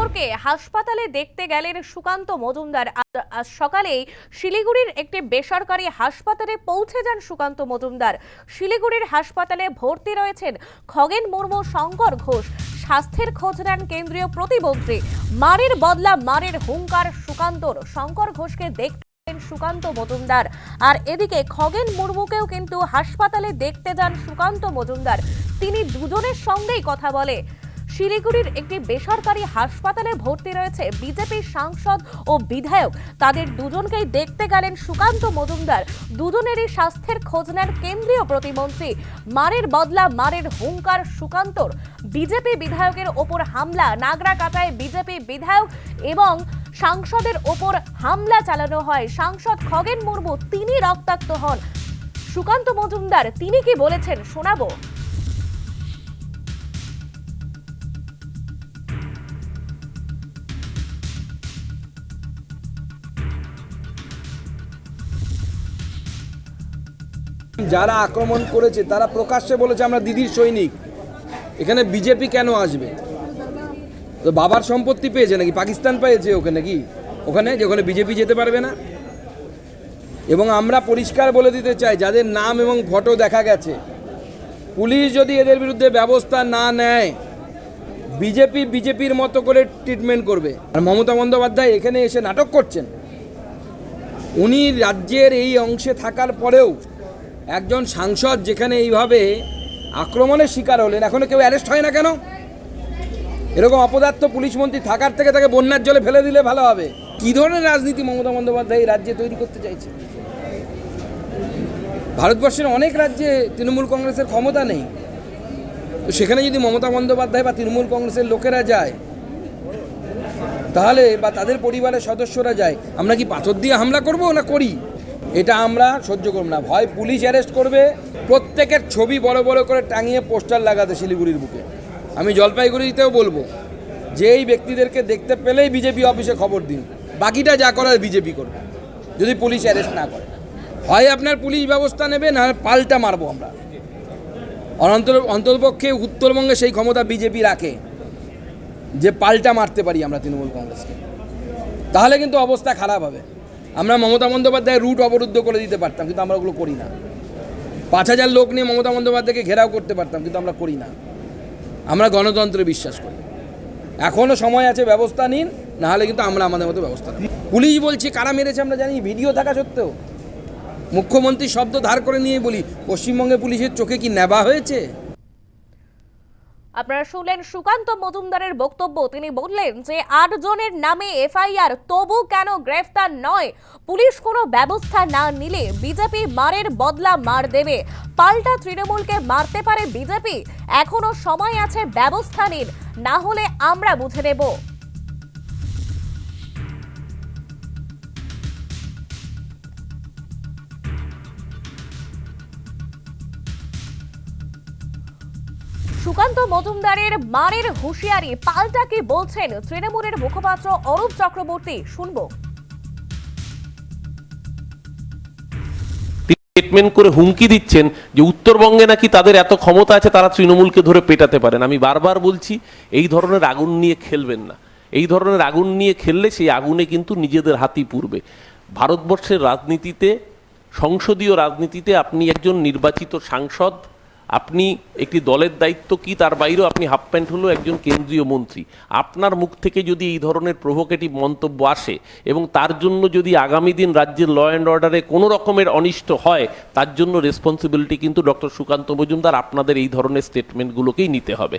খবরকে হাসপাতালে দেখতে গেলেন সুকান্ত মজুমদার। আজ- সকালেই শিলিগুড়ির একটি বেসরকারি হাসপাতালে পৌঁছে যান সুকান্ত মজুমদার। শিলিগুড়ির হাসপাতালে ভর্তি রয়েছেন খগেন মুর্মু, শঙ্কর ঘোষ। স্বাস্থ্যের খোঁজ নেন কেন্দ্রীয় প্রতিমন্ত্রী। মারের বদলা, মারের হুঙ্কার সুকান্তর। শঙ্কর ঘোষকে দেখতে সুকান্ত মজুমদার। আর এদিকে খগেন মুর্মুকেও কিন্তু হাসপাতালে দেখতে যান সুকান্ত মজুমদার। তিনি দুজনের সঙ্গেই কথা বলে। শিলিগুড়ির একটি বেসরকারি হাসপাতালে ভর্তি রয়েছে বিজেপির সাংসদ ও বিধায়ক। তাদের দুজনকেই দেখতে গেলেন সুকান্ত মজুমদার। দুজনেরই স্বাস্থ্যের খোঁজ নেন কেন্দ্রীয় প্রতিমন্ত্রী। মারের বদলা, মারের হুঙ্কার সুকান্তর। বিজেপি বিধায়কের ওপর হামলা, নাগরা কাটায় বিজেপি বিধায়ক এবং সাংসদের ওপর হামলা চালানো হয়। সাংসদ খগেন মুর্মু, তিনি রক্তাক্ত হন। সুকান্ত মজুমদার, তিনি কি বলেছেন শোনাবো? যারা আক্রমণ করেছে, তারা প্রকাশ্যে বলেছে আমরা দিদির সৈনিক। এখানে বিজেপি কেন আসবে? তো বাবার সম্পত্তি পেয়েছে নাকি? পাকিস্তান পেয়েছে ওখানে কি ওখানে, যে ওখানে বিজেপি যেতে পারবে না? এবং আমরা পরিষ্কার বলে দিতে চাই, যাদের নাম এবং ফটো দেখা গেছে, পুলিশ যদি এদের বিরুদ্ধে ব্যবস্থা না নেয়, বিজেপি বিজেপির মতো করে ট্রিটমেন্ট করবে। আর মমতা বন্দ্যোপাধ্যায় এখানে এসে নাটক করছেন। উনি রাজ্যের এই অংশে থাকার পরেও একজন সাংসদ যেখানে এইভাবে আক্রমণের শিকার হলেন, এখনও কেউ অ্যারেস্ট হয় না কেন? এরকম অপদার্থ পুলিশ মন্ত্রী থাকার থেকে তাকে বন্যার জলে ফেলে দিলে ভালো হবে। কী ধরনের রাজনীতি মমতা বন্দ্যোপাধ্যায় এই রাজ্যে তৈরি করতে চাইছে? ভারতবর্ষের অনেক রাজ্যে তৃণমূল কংগ্রেসের ক্ষমতা নেই। তো সেখানে যদি মমতা বন্দ্যোপাধ্যায় বা তৃণমূল কংগ্রেসের লোকেরা যায়, তাহলে বা তাদের পরিবারের সদস্যরা যায়, আমরা কি পাথর দিয়ে হামলা করব না করি? এটা আমরা সহ্য করব না। ভয় পুলিশ অ্যারেস্ট করবে, প্রত্যেকের ছবি বড় বড় করে টাঙিয়ে পোস্টার লাগাতে শিলিগুড়ির বুকে। আমি জলপাইগুড়িতেও বলব যে এই ব্যক্তিদেরকে দেখতে পেলেই বিজেপি অফিসে খবর দিন। বাকিটা যা করার বিজেপি করবে, যদি পুলিশ অ্যারেস্ট না করে। হয় আপনার পুলিশ ব্যবস্থা নেবে, না পাল্টা মারবো আমরা। অনন্তর অন্ততপক্ষে উত্তরবঙ্গে সেই ক্ষমতা বিজেপি রাখে, যে পাল্টা মারতে পারি আমরা তৃণমূল কংগ্রেসকে। তাহলে কিন্তু অবস্থা খারাপ হবে। আমরা মমতা বন্দ্যোপাধ্যায় রুট অবরুদ্ধ করে দিতে পারতাম, কিন্তু আমরা ওগুলো করি না। পাঁচ হাজার লোক নিয়ে মমতা বন্দ্যোপাধ্যায়কে ঘেরাও করতে পারতাম, কিন্তু আমরা করি না। আমরা গণতন্ত্রে বিশ্বাস করি। এখনও সময় আছে, ব্যবস্থা নিন, নাহলে কিন্তু আমরা আমাদের মতো ব্যবস্থা নেব। পুলিশ বলছে, কারা মেরেছে আমরা জানি, ভিডিও থাকা সত্ত্বেও। মুখ্যমন্ত্রী শব্দ ধার করে নিয়ে বলি, পশ্চিমবঙ্গে পুলিশের চোখে কি নেবা হয়েছে? আপনারা শুনলেন সুকান্ত মজুমদারের বক্তব্য। তিনি বললেন যে আট জনের নামে এফআইআর, তবু কেন গ্রেফতার নয়? পুলিশ কোনো ব্যবস্থা না নিলে বিজেপি মারের বদলা মার দেবে। পাল্টা তৃণমূলকে মারতে পারে বিজেপি। এখনও সময় আছে ব্যবস্থা নিন, না হলে আমরা বুঝে নেব। সুকান্ত মজুমদারের মারের হুঁশিয়ারি পাল্টা কি বলছেন তৃণমূলের মুখপাত্র অরূপ চক্রবর্তী? শুনব। স্টেটমেন্ট করে হুমকি দিচ্ছেন যে উত্তরবঙ্গে নাকি তাদের এত ক্ষমতা আছে তারা তৃণমূলকে ধরে পেটাতে পারেন। আমি বারবার বলছি, এই ধরনের আগুন নিয়ে খেলবেন না। এই ধরনের আগুন নিয়ে খেললে সেই আগুনে কিন্তু নিজেদের হাতি পুড়বে। ভারতবর্ষের রাজনীতিতে, সংসদীয় রাজনীতিতে আপনি একজন নির্বাচিত সাংসদ আপনি একটি দলের দায়িত্ব কি? তার বাইরেও আপনি হাফ প্যান্ট হলো একজন কেন্দ্রীয় মন্ত্রী। আপনার মুখ থেকে যদি এই ধরনের প্রভোকেটিভ মন্তব্য আসে এবং তার জন্য যদি আগামী দিন রাজ্যের ল অ্যান্ড অর্ডারে কোনো রকমের অনিষ্ট হয়, তার জন্য রেসপন্সিবিলিটি কিন্তু ডক্টর সুকান্ত মজুমদার আপনাদের এই ধরনের স্টেটমেন্টগুলোকেই নিতে হবে।